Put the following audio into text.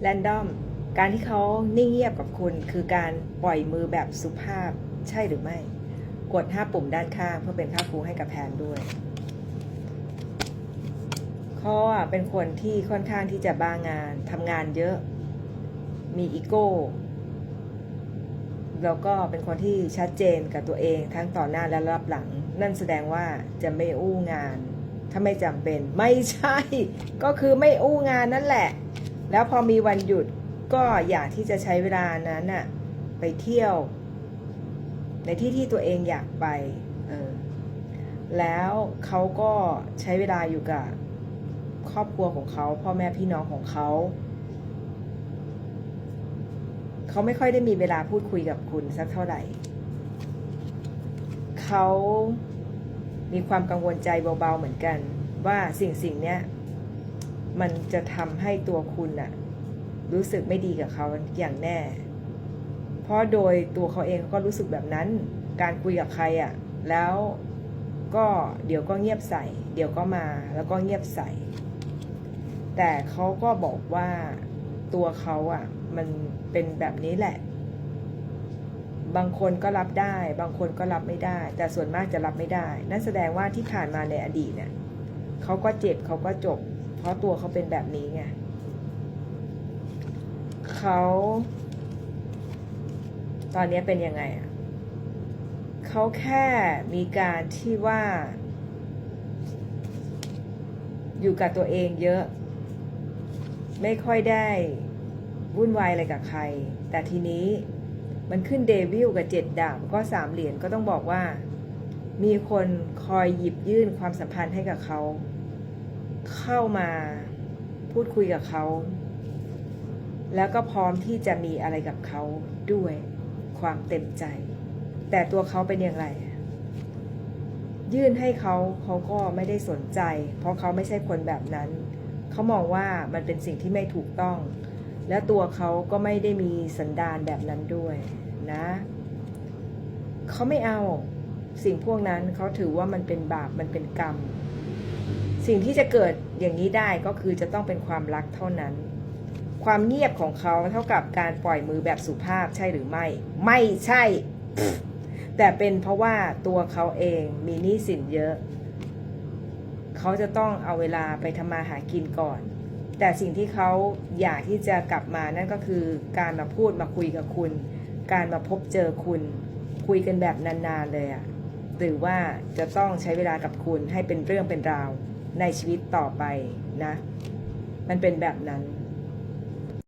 แรนดอม การที่เขานิ่งเงียบกับคุณ คือการปล่อยมือแบบสุภาพใช่หรือไม่ กด 5 ปุ่มด้านข้างเพื่อเป็นค่าครูให้กับแพนด้วยเขาอะเป็นคนที่ค่อนข้างที่จะบ้างานทำงานเยอะ มีอีโก้ แล้วก็เป็นคนที่ชัดเจนกับตัวเองทั้งต่อหน้าและรับหลัง นั่นแสดงว่าจะไม่อู้งาน ถ้าไม่จำเป็น ไม่ใช่ ก็คือไม่อู้งานนั่นแหละ แล้วพอมีวันหยุดก็อยากที่จะใช้เวลานั้นน่ะไปเที่ยว ในที่ที่ตัวเองอยากไปเออแล้วเขาก็ใช้เวลาอยู่กับครอบครัวของเขา พ่อแม่พี่น้องของเขา เขาไม่ค่อยได้มีเวลาพูดคุยกับคุณสักเท่าไหร่ เขามีความกังวลใจเบาๆเหมือนกัน ว่าสิ่งสิ่งเนี้ย มันจะทำให้ตัวคุณน่ะรู้สึกไม่ดีกับเขาอย่างแน่ เพราะโดยตัวเขาเองเขาก็รู้สึกแบบนั้น การคุยกับใครอะแล้วก็เดี๋ยวก็เงียบใส่ เดี๋ยวก็มาแล้วก็เงียบใส่ แต่เขาก็บอกว่าตัวเขาอะมันเป็นแบบนี้แหละ บางคนก็รับได้ บางคนก็รับไม่ได้ แต่ส่วนมากจะรับไม่ได้ นั่นแสดงว่าที่ผ่านมาในอดีตเนี่ยเขาก็เจ็บเขาก็จบ เพราะตัวเขาเป็นแบบนี้ไงเขาตอนนี้เป็นยังไงอะเขาแค่มีการที่ว่า อยู่กับตัวเองเยอะ ไม่ค่อยได้วุ่นวายอะไรกับใคร แต่ทีนี้มันขึ้นเดวิลกับเจ็ดดาบก็สามเหรียญก็ต้องบอกว่า มีคนคอยหยิบยื่นความสัมพันธ์ให้กับเขา เข้ามาพูดคุยกับเขา แล้วก็พร้อมที่จะมีอะไรกับเขาด้วยความเต็มใจ แต่ตัวเขาเป็นอย่างไร ยื่นให้เขาเขาก็ไม่ได้สนใจ เพราะเขาไม่ใช่คนแบบนั้น เขามองว่ามันเป็นสิ่งที่ไม่ถูกต้อง และตัวเขาก็ไม่ได้มีสันดานแบบนั้นด้วยนะเขาไม่เอาสิ่งพวกนั้นเขาถือว่ามันเป็นบาปมันเป็นกรรม สิ่งที่จะเกิดอย่างนี้ได้ก็คือจะต้องเป็นความรักเท่านั้น ความเงียบของเขาเท่ากับการปล่อยมือแบบสุภาพใช่หรือไม่ ไม่ใช่ แต่เป็นเพราะว่าตัวเขาเองมีหนี้สินเยอะ เขาจะต้องเอาเวลาไปทำมาหากินก่อน แต่สิ่งที่เขาอยากที่จะกลับมานั่นก็คือการมาพูดมาคุยกับคุณ การมาพบเจอคุณ คุยกันแบบนานๆเลยอะหรือว่าจะต้องใช้เวลากับคุณให้เป็นเรื่องเป็นราว ในชีวิตต่อไปนะ มันเป็นแบบนั้น